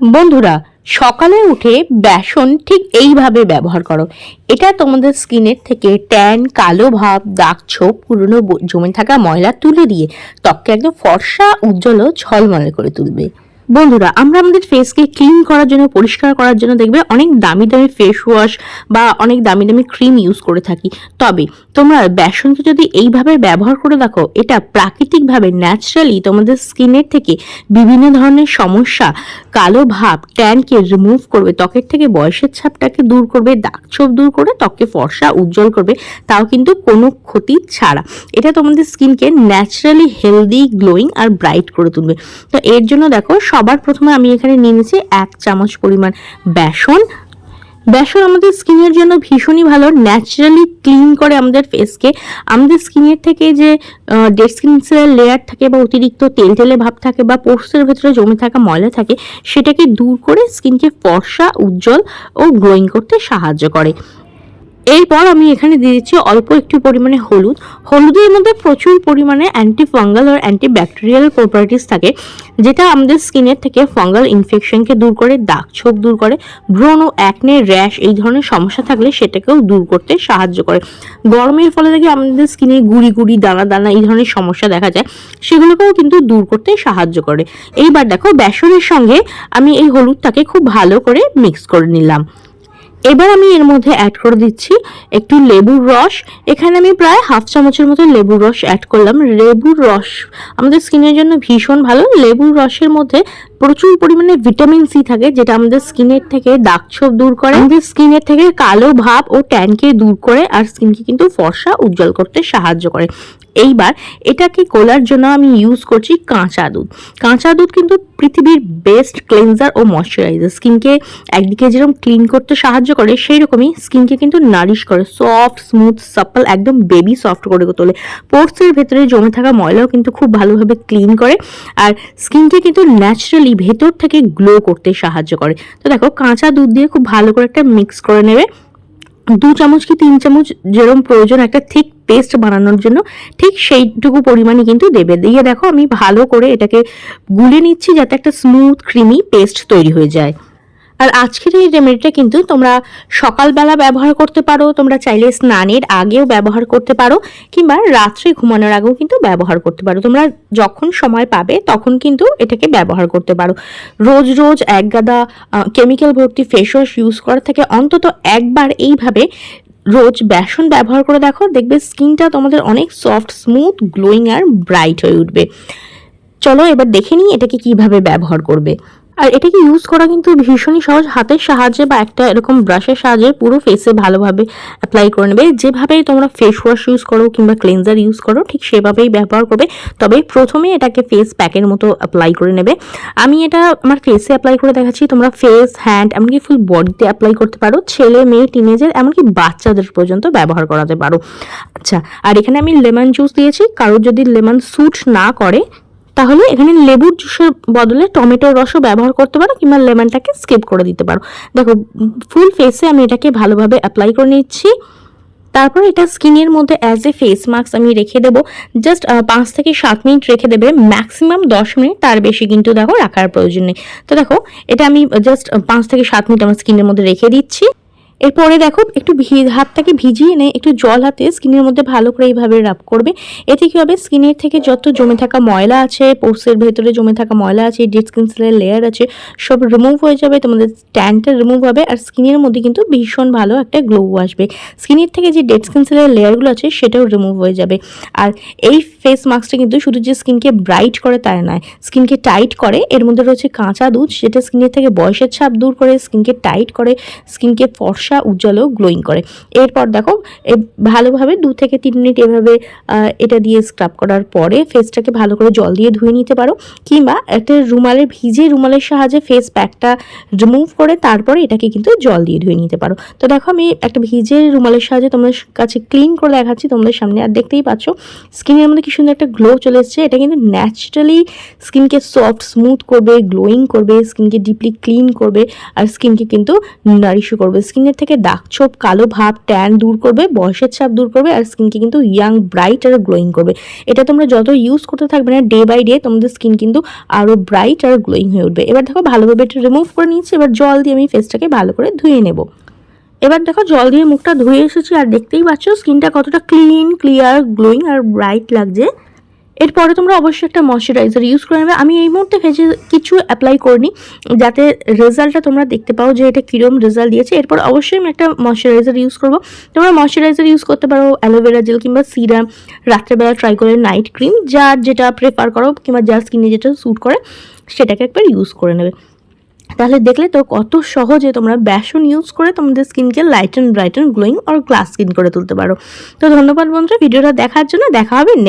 বন্ধুরা, সকালে উঠে বেসন ঠিক এইভাবে ব্যবহার করো। এটা তোমাদের স্কিনের থেকে ট্যান, কালো ভাব, দাগ ছোপ, পুরনো জমে থাকা ময়লা তুলে দিয়ে ত্বককে একদম ফর্সা, উজ্জ্বল ও ঝলমলে করে তুলবে। বন্ধুরা, আমরা আমাদের ফেসকে ক্লিন করার জন্য, পরিষ্কার করার জন্য দেখবে অনেক দামি দামি ফেস ওয়াশ বা অনেক দামি দামি ক্রিম ইউজ করে থাকি। তবে, তোমরা বেসনকে যদি এইভাবে ব্যবহার করে দেখো, এটা প্রাকৃতিকভাবে ন্যাচারালি তোমাদের স্কিনের থেকে বিভিন্ন ধরনের সমস্যা, কালো ভাব ট্যানকে রিমুভ করবে, ত্বকের থেকে বয়সের ছাপটাকে দূর করবে, দাগ ছোপ দূর করে ত্বককে ফর্সা, উজ্জ্বল করবে, তাও কিন্তু কোনো ক্ষতি ছাড়া। এটা তোমাদের স্কিনকে ন্যাচারালি হেলদি গ্লোয়িং আর ব্রাইট করে তুলবে। তো এর জন্য দেখো সবার প্রথমে আমি এখানে নিয়ে নিয়েছি এক চামচ পরিমাণ বেসন। বেসন আমাদের স্কিনের জন্য ভীষণই ভালো। ন্যাচারালি ক্লিন করে আমাদের ফেসকে আমাদের স্কিনের থেকে যে ডেড স্কিন সেলের লেয়ার থাকে বা অতিরিক্ত তেল তেলে ভাব থাকে বা পোর্সের ভেতরে জমে থাকা ময়লা থাকে, সেটাকে দূর করে স্কিনকে ফর্সা, উজ্জ্বল ও গ্লোয়িং করতে সাহায্য করে। এরপর আমি এখানে দিয়ে দিচ্ছি অল্প একটু পরিমাণে হলুদ। হলুদের মধ্যে প্রচুর পরিমাণে অ্যান্টি ফাঙ্গাল আর অ্যান্টি ব্যাকটেরিয়াল প্রপার্টিস থাকে, যেটা আমাদের স্কিনের থেকে ফাঙ্গাল ইনফেকশনকে দূর করে, দাগ ছোপ দূর করে ব্রণ ও অ্যাকনে র্যাশ এই ধরনের সমস্যা থাকলে সেটাকেও দূর করতে সাহায্য করে। গরমের ফলে দেখে আমাদের স্কিনে গুড়ি গুড়ি, দানা দানা এই ধরনের সমস্যা দেখা যায়, সেগুলোকেও কিন্তু দূর করতে সাহায্য করে। এইবার দেখো, বেসনের সঙ্গে আমি এই হলুদটাকে খুব ভালো করে মিক্স করে নিলাম। এবার আমি এর মধ্যে অ্যাড করে দিচ্ছি একটু লেবুর রস। এখানে আমি প্রায় হাফ চামচের মতো লেবুর রস অ্যাড করলাম। লেবুর রস আমাদের স্কিনের জন্য ভীষণ ভালো। লেবুর রসের মধ্যে প্রচুর পরিমাণে ভিটামিন সি থাকে, যেটা আমাদের স্কিনের থেকে দাগ ছোপ দূর করে। আমাদের স্কিনের থেকে কালো ভাব ও ট্যানকে দূর করে আর স্কিনকে কিন্তু ফর্সা, উজ্জ্বল করতে সাহায্য করে। এইবার এটাকে গোলার জন্য আমি ইউজ করছি কাঁচা দুধ। কাঁচা দুধ কিন্তু পৃথিবীর বেস্ট ক্লেনজার ও ময়শ্চারাইজার স্কিনকে একদিকে যেরকম ক্লিন করতে সাহায্য করে সেই রকমই স্কিনকে কিন্তু নারিশ করে। সফট স্মুথ সাপল একদম বেবি সফট করে তোলে। পোর্সের ভেতরে জমে থাকা ময়লাও কিন্তু খুব ভালোভাবে ক্লিন করে। আর স্কিনকে কিন্তু ন্যাচারালি ভেতর থেকে গ্লো করতে সাহায্য করে। তো দেখো, কাঁচা দুধ দিয়ে খুব ভালো করে একটা মিক্স করে নেবে। দু চামচ কি তিন চামচ যেরকম প্রয়োজন একটা থিক পেস্ট বানানোর জন্য, ঠিক সেইটুকু পরিমাণে কিন্তু দেবে। দিয়ে দেখো, আমি ভালো করে এটাকে গুলে নিচ্ছি যাতে একটা স্মুথ ক্রিমি পেস্ট তৈরি হয়ে যায়। আর আজকের এই রেমেডিটা কিন্তু তোমরা সকালবেলা ব্যবহার করতে পারো, তোমরা চাইলে স্নানের আগেও ব্যবহার করতে পারো, কিংবা রাত্রে ঘুমানোর আগেও কিন্তু ব্যবহার করতে পারো। তোমরা যখন সময় পাবে তখন কিন্তু এটাকে ব্যবহার করতে পারো। রোজ রোজ এক গাদা কেমিক্যাল ভর্তি ফেস ওয়াশ ইউজ করার থেকে অন্তত একবার এইভাবে রোজ বেসন ব্যবহার করে দেখো, দেখবে স্কিনটা তোমাদের অনেক সফট স্মুথ গ্লোয়িং আর ব্রাইট হয়ে উঠবে। চলো এবার দেখে নিই এটাকে কীভাবে ব্যবহার করবে। আর এটাকে ইউজ করা কিন্তু ভীষণই সহজ। হাতের সাহায্যে বা একটা এরকম ব্রাশের সাহায্যে পুরো ফেসে ভালোভাবে অ্যাপ্লাই করে নেবে। যেভাবে তোমরা ফেস ওয়াশ ইউজ করো কিংবা ক্লেনজার ইউজ করো, ঠিক সেভাবেই ব্যবহার করবে। তবে প্রথমে এটাকে ফেস প্যাকের মতো অ্যাপ্লাই করে নেবে। আমি এটা আমার ফেসে অ্যাপ্লাই করে দেখাচ্ছি। তোমরা ফেস হ্যান্ড এমনকি ফুল বডিতে অ্যাপ্লাই করতে পারো। ছেলে, মেয়ে টিনেজার এমনকি বাচ্চাদের পর্যন্ত ব্যবহার করাতে পারো। আচ্ছা আর এখানে আমি লেমন জুস দিয়েছি। কারোর যদি লেমন স্যুট না করে তাহলে এখানে লেবুর জুসের বদলে টমেটোর রসও ব্যবহার করতে পারো কিংবা লেমনটাকে স্কিপ করে দিতে পারো। দেখো ফুল ফেসে আমি এটাকে ভালোভাবে অ্যাপ্লাই করে নিচ্ছি। তারপর এটা স্কিনের মধ্যে অ্যাজ এ ফেস মাস্ক আমি রেখে দেবো। জাস্ট পাঁচ থেকে সাত মিনিট রেখে দেবে। ম্যাক্সিমাম দশ মিনিট, তার বেশি কিন্তু দেখো রাখার প্রয়োজন নেই। তো দেখো, এটা আমি জাস্ট পাঁচ থেকে সাত মিনিট আমার স্কিনের মধ্যে রেখে দিচ্ছি। এরপরে দেখো, একটু হাতটাকে ভিজিয়ে এনে একটু জল হাতে স্কিনের মধ্যে ভালো করে এইভাবে রাব করবে। এতে কী হবে? স্কিনের থেকে যত জমে থাকা ময়লা আছে, পোর্সের ভেতরে জমে থাকা ময়লা আছে, ডেড স্কিন সেলের লেয়ার আছে, সব রিমুভ হয়ে যাবে, তোমাদের ট্যানটা রিমুভ হবে, আর স্কিনের মধ্যে কিন্তু ভীষণ ভালো একটা গ্লো আসবে। স্কিনের থেকে যে ডেড স্কিন সেলের লেয়ারগুলো আছে, সেটাও রিমুভ হয়ে যাবে। আর এই ফেস মাস্কটা কিন্তু শুধু যে স্কিনকে ব্রাইট করে তাই নয়, স্কিনকে টাইট করে, এর মধ্যে রয়েছে কাঁচা দুধ, যেটা স্কিনের থেকে বয়সের ছাপ দূর করে, স্কিনকে টাইট করে, স্কিনকে ফর্সা উজ্জ্বল গ্লোয়িং করে। এরপর দেখো ভালোভাবে দু থেকে তিন মিনিট এভাবে এটা দিয়ে স্ক্রাব করার পরে ফেসটাকে ভালো করে জল দিয়ে ধুয়ে নিতে পারো, কিংবা একটা রুমালের ভিজে রুমালের সাহায্যে ফেস প্যাকটা রিমুভ করে তারপরে এটাকে কিন্তু জল দিয়ে ধুয়ে নিতে পারো। তো দেখো, আমি একটা ভিজে রুমালের সাহায্যে তোমাদের কাছে ক্লিন করে দেখাচ্ছি, তোমাদের সামনে আর দেখতেই পাচ্ছ, স্কিনের মধ্যে কি সুন্দর একটা গ্লো চলে এসছে। এটা কিন্তু ন্যাচারালি স্কিনকে সফট স্মুথ করবে গ্লোয়িং করবে স্কিনকে ডিপলি ক্লিন করবে আর স্কিনকে কিন্তু নারিশও করবে। স্কিনের থেকে দাগ ছোপ, কালো ভাব ট্যান দূর করবে, বয়সের ছাপ দূর করবে আর স্কিনকে কিন্তু ইয়াং ব্রাইট আর গ্লোয়িং করবে। এটা তোমরা যত ইউজ করতে থাকবে না ডে বাই ডে তোমাদের স্কিন কিন্তু আরও ব্রাইট আর গ্লোয়িং হয়ে উঠবে। এবার দেখো ভালোভাবে এটা রিমুভ করে নিচ্ছি এবার জল দিয়ে আমি ফেসটাকে ভালো করে ধুয়ে নেব। এবার দেখো জল দিয়ে মুখটা ধুয়ে এসেছি আর দেখতেই পাচ্ছ স্কিনটা কতটা ক্লিন ক্লিয়ার গ্লোয়িং আর ব্রাইট লাগছে। এরপরে তোমরা অবশ্যই একটা ময়শ্চারাইজার ইউজ করে নেবে। আমি এই মুহূর্তে ফেসে কিছু অ্যাপ্লাই করিনি, যাতে রেজাল্টটা তোমরা দেখতে পাও যে এটা কীরকম রেজাল্ট দিয়েছে। এরপর অবশ্যই আমি একটা ময়শ্চারাইজার ইউজ করব। তোমরা ময়শ্চারাইজার ইউজ করতে পারো অ্যালোভেরা জেল কিংবা সিরাম রাত্রেবেলা ট্রাই করে নাইট ক্রিম যার যেটা প্রেফার করো কিংবা যার স্কিনে যেটা স্যুট করে, সেটাকে একবার ইউজ করে নেবে। তাহলে দেখলে তো কত সহজে তোমরা ব্যাসন ইউজ করে তোমাদের স্কিনকে light and bright and glowing R glass skin করে তুলতে পারো। তো ধন্যবাদ বন্ধুরা, ভিডিওটা দেখার জন্য দেখা হবে নেক্সট